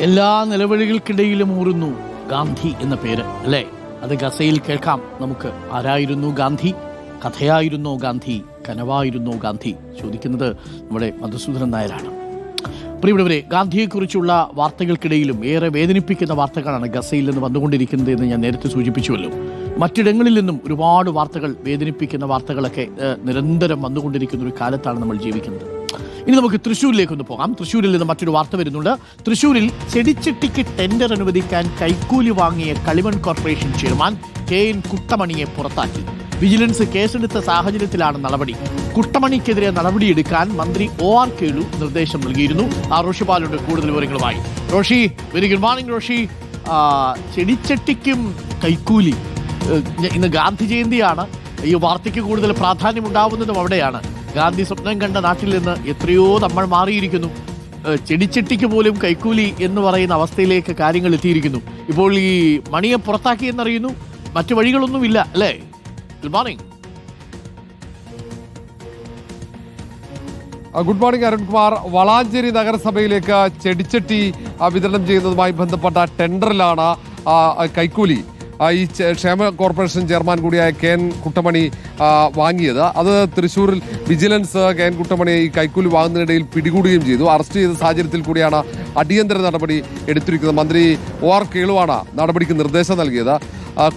എല്ലാ നിലവിളികൾക്കിടയിലും ഊറുന്നു ഗാന്ധി എന്ന പേര് അല്ലേ? അത് ഗസയിൽ കേൾക്കാം. നമുക്ക് ആരായിരുന്നു ഗാന്ധി? കഥയായിരുന്നോ ഗാന്ധി കനവായിരുന്നോ ഗാന്ധി. ചോദിക്കുന്നത് നമ്മുടെ മധുസൂദനൻ നായരാണ്. പ്രിയപ്പെട്ടവരെ ഗാന്ധിയെക്കുറിച്ചുള്ള വാർത്തകൾക്കിടയിലും ഏറെ വേദനിപ്പിക്കുന്ന വാർത്തകളാണ് ഗസയിൽ നിന്ന് വന്നുകൊണ്ടിരിക്കുന്നത് എന്ന് ഞാൻ നേരത്തെ സൂചിപ്പിച്ചുവല്ലോ. മറ്റിടങ്ങളിൽ നിന്നും ഒരുപാട് വാർത്തകൾ വേദനിപ്പിക്കുന്ന വാർത്തകളൊക്കെ നിരന്തരം വന്നുകൊണ്ടിരിക്കുന്ന ഒരു കാലത്താണ് നമ്മൾ ജീവിക്കുന്നത്. ഇനി നമുക്ക് തൃശ്ശൂരിലേക്ക് ഒന്ന് പോകാം. തൃശ്ശൂരിൽ നിന്ന് മറ്റൊരു വാർത്ത വരുന്നുണ്ട്. തൃശ്ശൂരിൽ ചെടിച്ചട്ടിക്ക് ടെൻഡർ അനുവദിക്കാൻ കൈക്കൂലി വാങ്ങിയ കളിമൺ കോർപ്പറേഷൻ ചെയർമാൻ കെ എൻ കുട്ടമണിയെ പുറത്താക്കി. വിജിലൻസ് കേസെടുത്ത സാഹചര്യത്തിലാണ് നടപടി. കുട്ടമണിക്കെതിരെ നടപടിയെടുക്കാൻ മന്ത്രി ഒ ആർ കേളു നിർദ്ദേശം നൽകിയിരുന്നു. ആ റോഷി പാലുണ്ട് കൂടുതൽ വിവരങ്ങളുമായി. Roshy very good morning Roshy. ചെടിച്ചട്ടിക്കും കൈക്കൂലി. ഇന്ന് ഗാന്ധി ജയന്തിയാണ്. ഈ വാർത്തയ്ക്ക് കൂടുതൽ പ്രാധാന്യം ഉണ്ടാവുന്നതും അവിടെയാണ്. ഗാന്ധി സ്വപ്നം കണ്ട നാട്ടിൽ നിന്ന് എത്രയോ നമ്മൾ മാറിയിരിക്കുന്നു. ചെടിച്ചെട്ടിക്ക് പോലും കൈക്കൂലി എന്ന് പറയുന്ന അവസ്ഥയിലേക്ക് കാര്യങ്ങൾ എത്തിയിരിക്കുന്നു. ഇപ്പോൾ ഈ മണിയെ പുറത്താക്കി എന്നറിയുന്നു. മറ്റു വഴികളൊന്നുമില്ല അല്ലേ? Good morning good morning Arunkumar. Valanchery നഗരസഭയിലേക്ക് ചെടിച്ചട്ടി വിതരണം ചെയ്യുന്നതുമായി ബന്ധപ്പെട്ട ടെൻഡറിലാണ് കൈക്കൂലി. ഈ ക്ഷേമ കോർപ്പറേഷൻ ചെയർമാൻ കൂടിയായ കെ എൻ കുട്ടമണി വാങ്ങിയത്. അത് തൃശ്ശൂരിൽ വിജിലൻസ് കെ എൻ കുട്ടമണി ഈ കൈക്കൂലി വാങ്ങുന്നതിനിടയിൽ പിടികൂടുകയും ചെയ്തു. അറസ്റ്റ് ചെയ്ത സാഹചര്യത്തിൽ കൂടിയാണ് അടിയന്തര നടപടി എടുത്തിരിക്കുന്നത്. മന്ത്രി ഒ ആർ കേളുവാണ് നടപടിക്ക് നിർദ്ദേശം നൽകിയത്.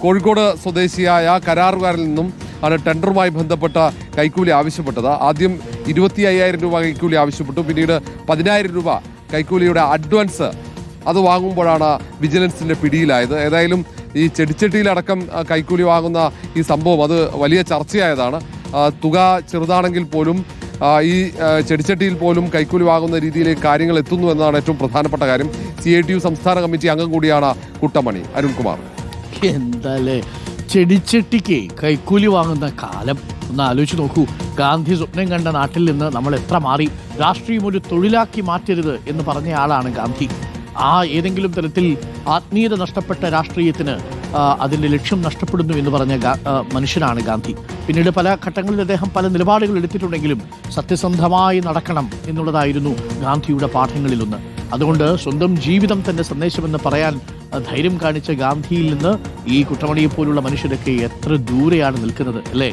കോഴിക്കോട് സ്വദേശിയായ കരാറുകാരിൽ നിന്നും ആണ് ടെൻഡറുമായി ബന്ധപ്പെട്ട കൈക്കൂലി ആവശ്യപ്പെട്ടത്. ആദ്യം ഇരുപത്തി അയ്യായിരം രൂപ കൈക്കൂലി ആവശ്യപ്പെട്ടു. പിന്നീട് പതിനായിരം രൂപ കൈക്കൂലിയുടെ അഡ്വാൻസ് അത് വാങ്ങുമ്പോഴാണ് വിജിലൻസിന്റെ പിടിയിലായത്. ഏതായാലും ഈ ചെടിച്ചട്ടിയിലടക്കം കൈക്കൂലി വാങ്ങുന്ന ഈ സംഭവം അത് വലിയ ചർച്ചയായതാണ്. തുക ചെറുതാണെങ്കിൽ പോലും ഈ ചെടിച്ചട്ടിയിൽ പോലും കൈക്കൂലി വാങ്ങുന്ന രീതിയിലേക്ക് കാര്യങ്ങൾ എത്തുന്നു എന്നതാണ് ഏറ്റവും പ്രധാനപ്പെട്ട കാര്യം. സി ഐ ടി യു സംസ്ഥാന കമ്മിറ്റി അംഗം കൂടിയാണ് കുട്ടമണി. അരുൺകുമാർ. എന്താലേ? ചെടിച്ചട്ടിക്ക് കൈക്കൂലി വാങ്ങുന്ന കാലം. ഒന്ന് ആലോചിച്ച് നോക്കൂ. ഗാന്ധി സ്വപ്നം കണ്ട നാട്ടിൽ നിന്ന് നമ്മൾ എത്ര മാറി? രാഷ്ട്രീയം ഒരു തൊഴിലാക്കി മാറ്റരുത് എന്ന് പറഞ്ഞ ആളാണ് ഗാന്ധി. ആ ഏതെങ്കിലും തരത്തിൽ ആത്മീയത നഷ്ടപ്പെട്ട രാഷ്ട്രീയത്തിന് അതിന്റെ ലക്ഷ്യം നഷ്ടപ്പെടുന്നു എന്ന് പറഞ്ഞ മനുഷ്യനാണ് ഗാന്ധി. പിന്നീട് പല ഘട്ടങ്ങളിൽ അദ്ദേഹം പല നിലപാടുകൾ എടുത്തിട്ടുണ്ടെങ്കിലും സത്യസന്ധമായി നടക്കണം എന്നുള്ളതായിരുന്നു ഗാന്ധിയുടെ പാഠങ്ങളിലൊന്ന്. അതുകൊണ്ട് സ്വന്തം ജീവിതം തന്നെ സന്ദേശമെന്ന് പറയാൻ ധൈര്യം കാണിച്ച ഗാന്ധിയിൽ നിന്ന് ഈ കുട്ടമണിയെപ്പോലുള്ള മനുഷ്യരൊക്കെ എത്ര ദൂരെയാണ് നിൽക്കുന്നത് അല്ലേ?